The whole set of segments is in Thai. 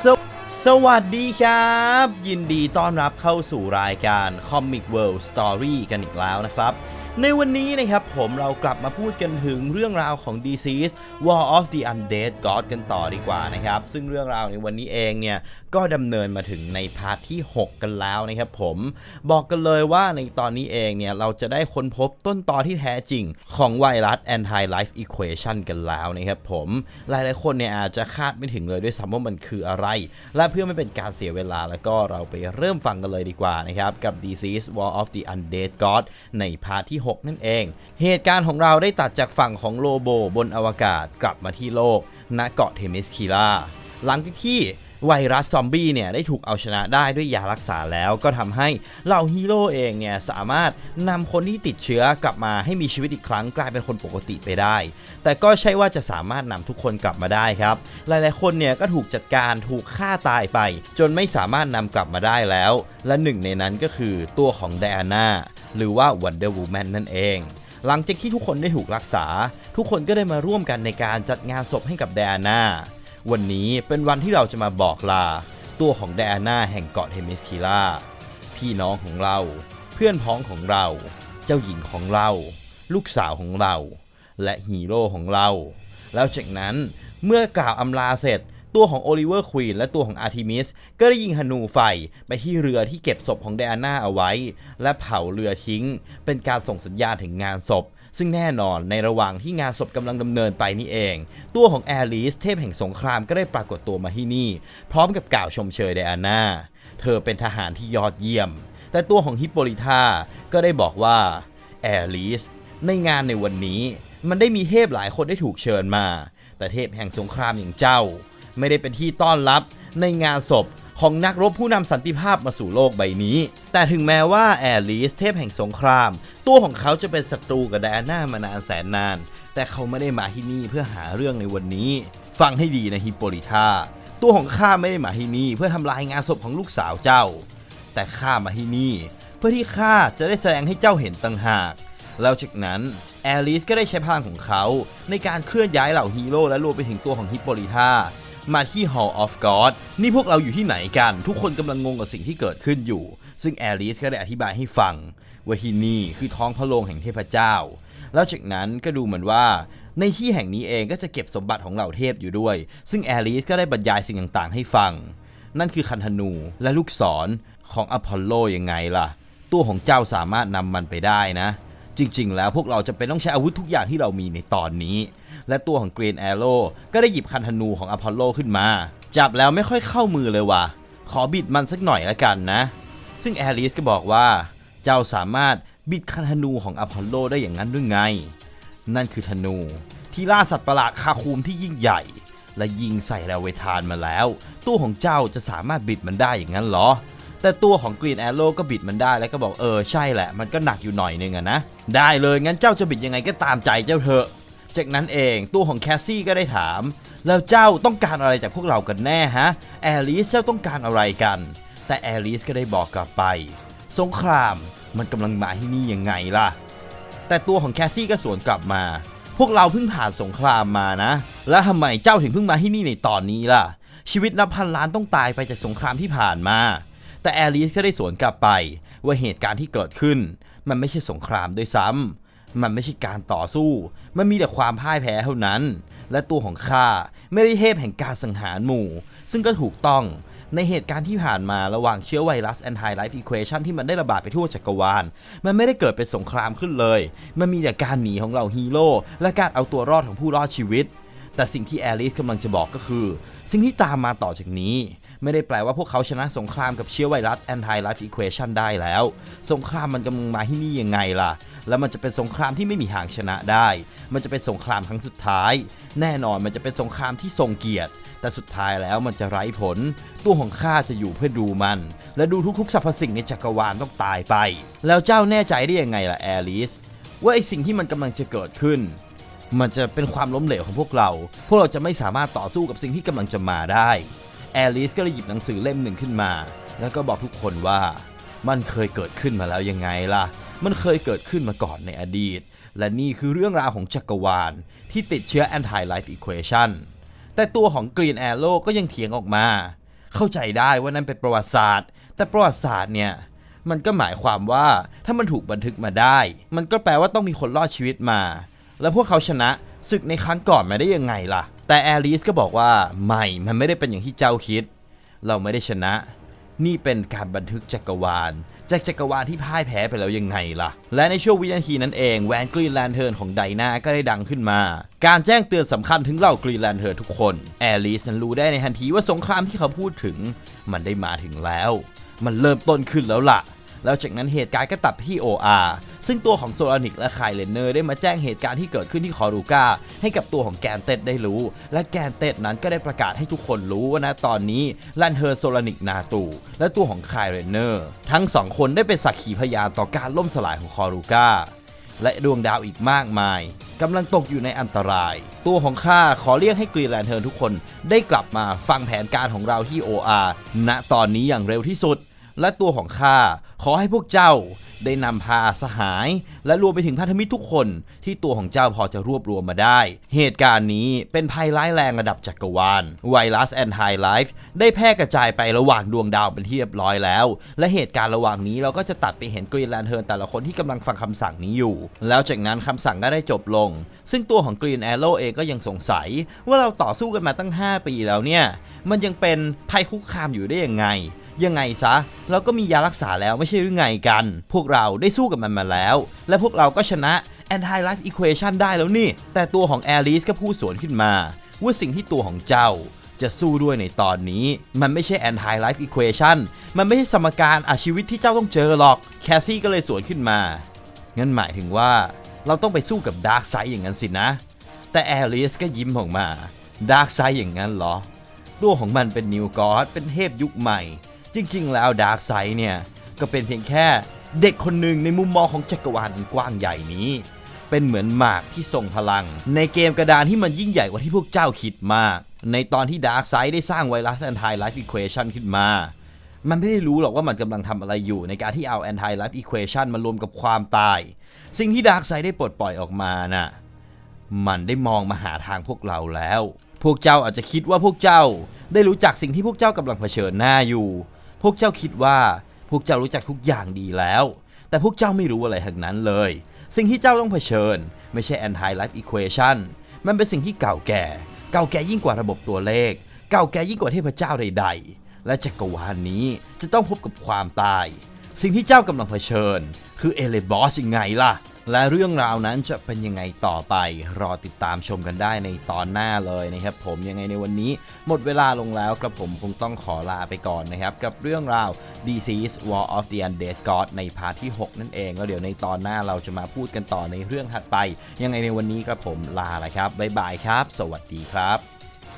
สวสวัสดีครับ ยินดีต้อนรับเข้าสู่รายการ Comic World Story กันอีกแล้วนะครับ ในวันนี้นะครับผมเรากลับมาพูดกันถึงเรื่องราวของ Disease War of the Undead God กันต่อดีกว่านะครับ ซึ่งเรื่องราวในวันนี้เองเนี่ย ก็ดำเนินมาถึงในพาร์ทที่ 6 กันแล้วนะครับผม บอกกันเลยว่าในตอนนี้เองเนี่ย เราจะได้ค้นพบต้นตอที่แท้จริงของไวรัส Anti Life Equation กันแล้วนะครับผม หลายๆคนเนี่ยอาจจะคาดไม่ถึงเลยด้วยซ้ำว่ามันคืออะไร และเพื่อไม่เป็นการเสียเวลาแล้วก็เราไปเริ่มฟังกันเลยดีกว่านะครับกับ Disease War of the Undead God ในพาร์ทที่6 นั่นเอง เหตุการณ์ของเราได้ตัดจากฝั่งของโลโบบนอวกาศกลับมาที่โลก ณเกาะเทมิสคิล่าหลังจากที่ไวรัสซอมบี้เนี่ยได้ถูกเอาชนะได้ด้วยยารักษาแล้วก็ทำให้เหล่าฮีโร่เองเนี่ยสามารถนำคนที่ติดเชื้อกลับมาให้มีชีวิตอีกครั้งกลายเป็นคนปกติไปได้ แต่ก็ใช่ว่าจะสามารถนำทุกคนกลับมาได้ครับ หลายๆคนเนี่ยก็ถูกจัดการถูกฆ่าตายไป จนไม่สามารถนำกลับมาได้แล้ว และหนึ่งในนั้นก็คือตัวของไดอาน่า หรือว่า Wonder Woman นั่นเอง หลังจากที่ทุกคนได้ถูกรักษา ทุกคนก็ได้มาร่วมกันในการจัดงานศพให้กับไดอาน่า วันนี้เป็นวันที่เราจะมาบอกลา ตัวของไดอาน่าแห่งเกาะเทมิสคิล่า พี่น้องของเรา เพื่อนพ้องของเรา เจ้าหญิงของเรา ลูกสาวของเรา และฮีโร่ของเรา แล้วจากนั้นเมื่อกล่าวอำลาเสร็จ ตัวของโอลิเวอร์ควีนและตัวของอาร์ทิมิสก็ได้ยิงฮนูไฟไปที่เรือที่เก็บศพของไดอาน่าเอาไว้ และเผาเรือทิ้ง เป็นการส่งสัญญาณถึงงานศพ ซึ่งแน่นอนในระหว่างที่งานศพกำลังดำเนินไปนี่เอง ตัวของแอลิสเทพแห่งสงครามก็ได้ปรากฏตัวมาที่นี่ พร้อมกับกล่าวชมเชยไดอาน่าเธอเป็นทหารที่ยอดเยี่ยม แต่ตัวของฮิปโปลิธาก็ได้บอกว่าแอลิสในงานในวันนี้ มันได้มีเทพหลายคนได้ถูกเชิญมา แต่เทพแห่งสงครามอย่างเจ้า ไม่ได้เป็นที่ต้อนรับในงานศพของนักรบผู้นำสันติภาพมาสู่โลกใบนี้ แต่ถึงแม้ว่าแอลิสเทพแห่งสงคราม ตัวของเขาจะเป็นศัตรูกับไดอาน่ามานานแสนนาน แต่เขาไม่ได้มาที่นี่เพื่อหาเรื่องในวันนี้ ฟังให้ดีนะฮิปโปลิธาตัวของข้าไม่ได้มาที่นี่เพื่อทำลายงานศพของลูกสาวเจ้า แต่ข้ามาที่นี่ เพื่อที่ข้าจะได้แสดงให้เจ้าเห็นต่างหาก แล้วจากนั้นแอลิสก็ได้ใช้พลังของเขาในการเคลื่อนย้ายเหล่าฮีโร่และรวมไปถึงตัวของฮิปโปลิธา มาที่ Hall of God นี่พวกเราอยู่ที่ไหนกัน ทุกคนกำลังงงกับสิ่งที่เกิดขึ้นอยู่ ซึ่งแอลิสก็ได้อธิบายให้ฟัง ว่าที่นี่คือท้องพระโรงแห่งเทพเจ้า แล้วจากนั้นก็ดูเหมือนว่า ในที่แห่งนี้เองก็จะเก็บสมบัติของเหล่าเทพอยู่ด้วย ซึ่งแอลิสก็ได้บรรยายสิ่งต่างๆ ให้ฟัง นั่นคือคันธนูและลูกศรของอพอลโลยังไงล่ะ ตัวของเจ้าสามารถนำมันไปได้นะ จริงๆ แล้วพวกเราจะเป็นต้องใช้อาวุธทุกอย่างที่เรามีในตอนนี้ และตัวของ Green Arrow ก็ได้หยิบคันธนูของอพอลโลขึ้นมา จับแล้วไม่ค่อยเข้ามือเลยว่ะ ขอบิดมันสักหน่อยละกันนะ ซึ่งแอลิสก็บอกว่า เจ้าสามารถบิดคันธนูของอพอลโลได้อย่างนั้นหรือไง นั่นคือธนูที่ล่าสัตว์ประหลาดคาคูมที่ยิ่งใหญ่ และยิงใส่แรเวทานมาแล้ว ตัวของเจ้าจะสามารถบิดมันได้อย่างนั้นเหรอแต่ตัวของ Green Arrow ก็บิดมันได้แล้วก็บอกเออใช่แหละ มันก็หนักอยู่หน่อยนึงอะนะ ได้เลยงั้นเจ้าจะบิดยังไงก็ตามใจเจ้าเถอะ จากนั้นเองตัวของแคสซี่ก็ได้ถาม แล้วเจ้าต้องการอะไรจากพวกเรากันแน่ฮะแอลิสเจ้าต้องการอะไรกัน แต่แอลิสก็ได้บอกกลับไป สงครามมันกำลังมาที่นี่ยังไงล่ะ แต่ตัวของแคสซี่ก็สวนกลับมา พวกเราเพิ่งผ่านสงครามมานะ แล้วทำไมเจ้าถึงเพิ่งมาที่นี่ในตอนนี้ล่ะ ชีวิตนับพันล้านต้องตายไปจากสงครามที่ผ่านมา แต่แอลิสก็ได้สวนกลับไป ว่าเหตุการณ์ที่เกิดขึ้น มันไม่ใช่สงครามด้วยซ้ำ มันไม่ใช่การต่อสู้ มันมีแต่ความพ่ายแพ้เท่านั้น และตัวของข้าไม่ได้เทพแห่งการสังหารหมู่ ซึ่งก็ถูกต้องในเหตุการณ์ที่ผ่านมาระหว่างเชื้อไวรัส Anti Life Equation ที่มันได้ระบาดไปทั่วจักรวาล มันไม่ได้เกิดเป็นสงครามขึ้นเลย มันมีแต่การหนีของเหล่าฮีโร่และการเอาตัวรอดของผู้รอดชีวิต แต่สิ่งที่แอลิสกำลังจะบอกก็คือ สิ่งที่ตามมาต่อจากนี้ ไม่ได้แปลว่าพวกเขาชนะสงครามกับเชื้อไวรัส Anti Life Equation ได้แล้ว สงครามมันกำลังมาที่นี่ยังไงล่ะ แล้วมันจะเป็นสงครามที่ไม่มีทางชนะได้ มันจะเป็นสงครามครั้งสุดท้าย แน่นอนมันจะเป็นสงครามที่ทรงเกียรติ แต่สุดท้ายแล้วมันจะไร้ผล ตัวของข้าจะอยู่เพื่อดูมัน และดูทุกๆสรรพสิ่งในจักรวาลต้องตายไป แล้วเจ้าแน่ใจได้ยังไงล่ะแอลิสว่าไอสิ่งที่มันกำลังจะเกิดขึ้นมันจะเป็นความล้มเหลวของพวกเรา พวกเราจะไม่สามารถต่อสู้กับสิ่งที่กำลังจะมาได้ แอลิสก็เลยหยิบหนังสือเล่มหนึ่งขึ้นมา แล้วก็บอกทุกคนว่า มันเคยเกิดขึ้นมาแล้วยังไงล่ะ มันเคยเกิดขึ้นมาก่อนในอดีต และนี่คือเรื่องราวของจักรวาล ที่ติดเชื้อ Anti Life Equation แต่ตัวของ Green Arrow ก็ยังเถียงออกมา เข้าใจได้ว่านั่นเป็นประวัติศาสตร์ แต่ประวัติศาสตร์เนี่ยมันก็หมายความว่าถ้ามันถูกบันทึกมาได้ มันก็แปลว่าต้องมีคนรอดชีวิตมา แล้วพวกเขาชนะศึกในครั้งก่อนมาได้ยังไงล่ะ แต่แอลิสก็บอกว่าไม่มันไม่ได้เป็นอย่างที่เจ้าคิด เราไม่ได้ชนะ นี่เป็นการบันทึกจักรวาล จากจักรวาลที่พ่ายแพ้ไปแล้วยังไงล่ะ และในช่วงวินาทีนั้นเองแวนกรีนแลนเทิร์นของไดนาก็ได้ดังขึ้นมา การแจ้งเตือนสำคัญถึงเหล่ากรีนแลนเทิร์นทุกคนแอลิสนั้นรู้ได้ในทันทีว่าสงครามที่เขาพูดถึง มันได้มาถึงแล้ว มันเริ่มต้นขึ้นแล้วล่ะ แล้วจากนั้นเหตุการณ์ก็ตัดที่ OR ซึ่งตัวของโซลานิกและไคายเลนเนอร์ได้มาแจ้งเหตุการณ์ที่เกิดขึ้นที่คอรูกาให้กับตัวของแกนเต็ดได้รู้ และแกนเต็ดนั้นก็ได้ประกาศให้ทุกคนรู้ว่านะตอนนี้ลันเทอร์โซลานิกนาตู และตัวของไคายเลนเนอร์ทั้งสองคนได้เป็นสักขีพยานต่อการล่มสลายของคอรูกาและดวงดาวอีกมากมายกำลังตกอยู่ในอันตราย ตัวของข้าขอเรียกให้กรีแลนเทิร์นทุกคนได้กลับมาฟังแผนการของเราที่ OR ณตอนนี้อย่างเร็วที่สุด และตัวของข้าขอให้พวกเจ้าได้นำพาสหาย และรวมไปถึงพันธมิตรทุกคนที่ตัวของเจ้าพอจะรวบรวมมาได้ เหตุการณ์นี้เป็นภัยร้ายแรงระดับจักรวาลไวรัสแอนไฮไลฟ์ได้แพร่กระจายไประหว่างดวงดาวเป็นที่เรียบร้อยแล้ว และเหตุการณ์ระหว่างนี้เราก็จะตัดไปเห็นกรีนแลนเทิร์นแต่ละคนที่กำลังฟังคำสั่งนี้อยู่ แล้วจากนั้นคำสั่งก็ได้จบลง ซึ่งตัวของกรีนแอโร่เองก็ยังสงสัย ว่าเราต่อสู้กันมาตั้ง 5 ปีแล้วเนี่ยมันยังเป็นภัยคุกคามอยู่ได้ยังไง ยังไงซะเราก็มียารักษาแล้วไม่ใช่หรือไงกัน พวกเราได้สู้กับมันมาแล้ว และพวกเราก็ชนะ anti life equation ได้แล้วนี่ แต่ตัวของแอลิสก็พูดสวนขึ้นมา ว่าสิ่งที่ตัวของเจ้าจะสู้ด้วยในตอนนี้ มันไม่ใช่ anti life equation มันไม่ใช่สมการอาชีวิตที่เจ้าต้องเจอหรอก แคสซี่ก็เลยสวนขึ้นมา งั้นหมายถึงว่าเราต้องไปสู้กับดาร์กไซด์อย่างนั้นสินะ แต่แอลิสก็ยิ้มออกมาดาร์กไซด์อย่างนั้นเหรอ ตัวของมันเป็นนิวกอดเป็นเทพยุคใหม่ จริงๆ แล้วดาร์กไซด์เนี่ยก็เป็นเพียงแค่เด็กคนหนึ่งในมุมมองของจักรวาลอันกว้างใหญ่นี้ เป็นเหมือนหมากที่ทรงพลัง ในเกมกระดานที่มันยิ่งใหญ่กว่าที่พวกเจ้าคิดมาก ในตอนที่ดาร์กไซด์ได้สร้างไวรัสแอนตี้ไลฟ์อีควอชันขึ้นมา มันไม่ได้รู้หรอกว่ามันกำลังทำอะไรอยู่ในการที่เอา anti life equation มารวมกับความตาย สิ่งที่ดาร์กไซด์ได้ปลดปล่อยออกมาน่ะมันได้มองมาหาทางพวกเราแล้ว พวกเจ้าอาจจะคิดว่าพวกเจ้าได้รู้จักสิ่งที่พวกเจ้ากำลังเผชิญหน้าอยู่ พวกเจ้าคิดว่าพวกเจ้ารู้จักทุกอย่างดีแล้ว แต่พวกเจ้าไม่รู้อะไรทั้งนั้นเลย สิ่งที่เจ้าต้องเผชิญ ไม่ใช่ anti life equation มันเป็นสิ่งที่เก่าแก่ เก่าแก่ยิ่งกว่าระบบตัวเลข เก่าแก่ยิ่งกว่าเทพเจ้าใด ๆ และจักรวาลนี้จะต้องพบกับความตาย สิ่งที่เจ้ากำลังเผชิญ คือเอเลบอสยังไงล่ะ และเรื่องราวนั้นจะเป็นยังไงต่อไป รอติดตามชมกันได้ในตอนหน้าเลยนะครับ ผมยังไงในวันนี้ หมดเวลาลงแล้วกระผมคงต้องขอลาไปก่อนนะครับ กับเรื่องราว Disease War of the Undead God ในพาร์ทที่ 6 นั่นเอง แล้วเดี๋ยวในตอนหน้าเราจะมาพูดกันต่อในเรื่องถัดไป ยังไงในวันนี้กระผมลาละครับบ๊ายบายครับ สวัสดีครับ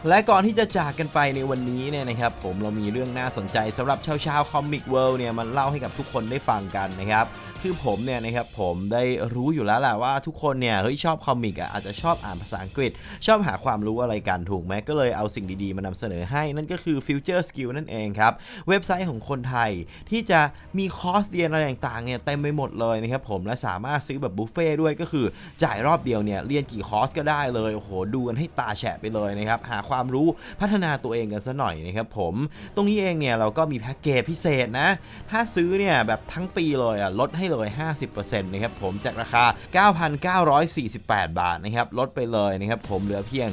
และก่อนที่จะจากกันไปในวันนี้เนี่ยนะครับผมเรามีเรื่องน่าสนใจสำหรับชาวชาวคอมิกเวิลด์เนี่ยมันเล่าให้กับทุกคนได้ฟังกันนะครับ คือผมเนี่ยนะครับผมได้รู้อยู่แล้วแหละว่าทุกคนเนี่ยเฮ้ยชอบคอมิกอะอาจจะชอบอ่านภาษาอังกฤษ ชอบหาความรู้อะไรกันถูกไหมก็เลยเอาสิ่งดีๆ มานำเสนอให้นั่นก็คือ Future Skill นั่นเองครับ เว็บไซต์ของคนไทยที่จะมีคอร์สเรียนอะไรต่างๆเนี่ยเต็มไปหมดเลยนะครับผมและสามารถซื้อแบบบุฟเฟ่ด้วยก็คือจ่ายรอบเดียวเนี่ยเรียนกี่คอร์สก็ได้เลยโอ้โหดูกันให้ตาแฉะไปเลยนะครับหาความรู้พัฒนาตัวเองกันซะหน่อยนะครับผมตรงนี้เองเนี่ยเราก็มีแพ็กเกจพิเศษนะถ้าซื้อเนี่ยแบบทั้งปีเลยอะลดให้เลย 50%นะครับผมจากราคา 9,948 บาทนะครับลดไปเลยนะครับผมเหลือเพียง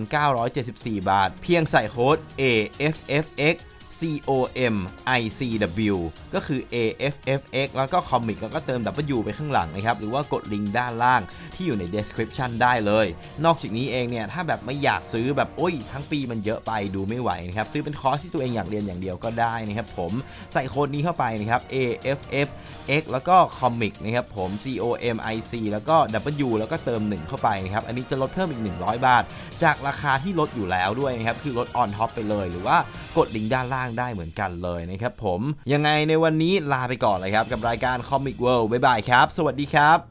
4,974 บาท เพียงใส่โค้ด AFFX COM ICW ก็คือ AFFX แล้วก็คอมิกแล้วก็เติม W ไปข้างหลังนะครับ หรือว่ากดลิงก์ด้านล่างที่อยู่ใน description ได้เลย นอกจากนี้เองเนี่ย ถ้าแบบไม่อยากซื้อแบบ โอ้ย ทั้งปีมันเยอะไปดูไม่ไหวนะครับ ซื้อเป็นคอร์สที่ตัวเองอยากเรียนอย่างเดียวก็ได้นะครับผม ใส่โค้ดนี้เข้าไปนะครับ AFFX แล้วก็คอมิกนะครับผม COM IC แล้วก็ W แล้วก็เติม 1 เข้าไปนะครับ อันนี้จะลดเพิ่มอีก 100 บาท จากราคาที่ลดอยู่แล้วด้วยนะครับ คือลด on top ไปเลย หรือว่ากดลิงก์ด้านล่างางได้เหมือนกันเลยนะครับผมยังไงในวันนี้ลาไปก่อนเลยครับกับรายการ Comic World บ๊ายบายครับ สวัสดีครับ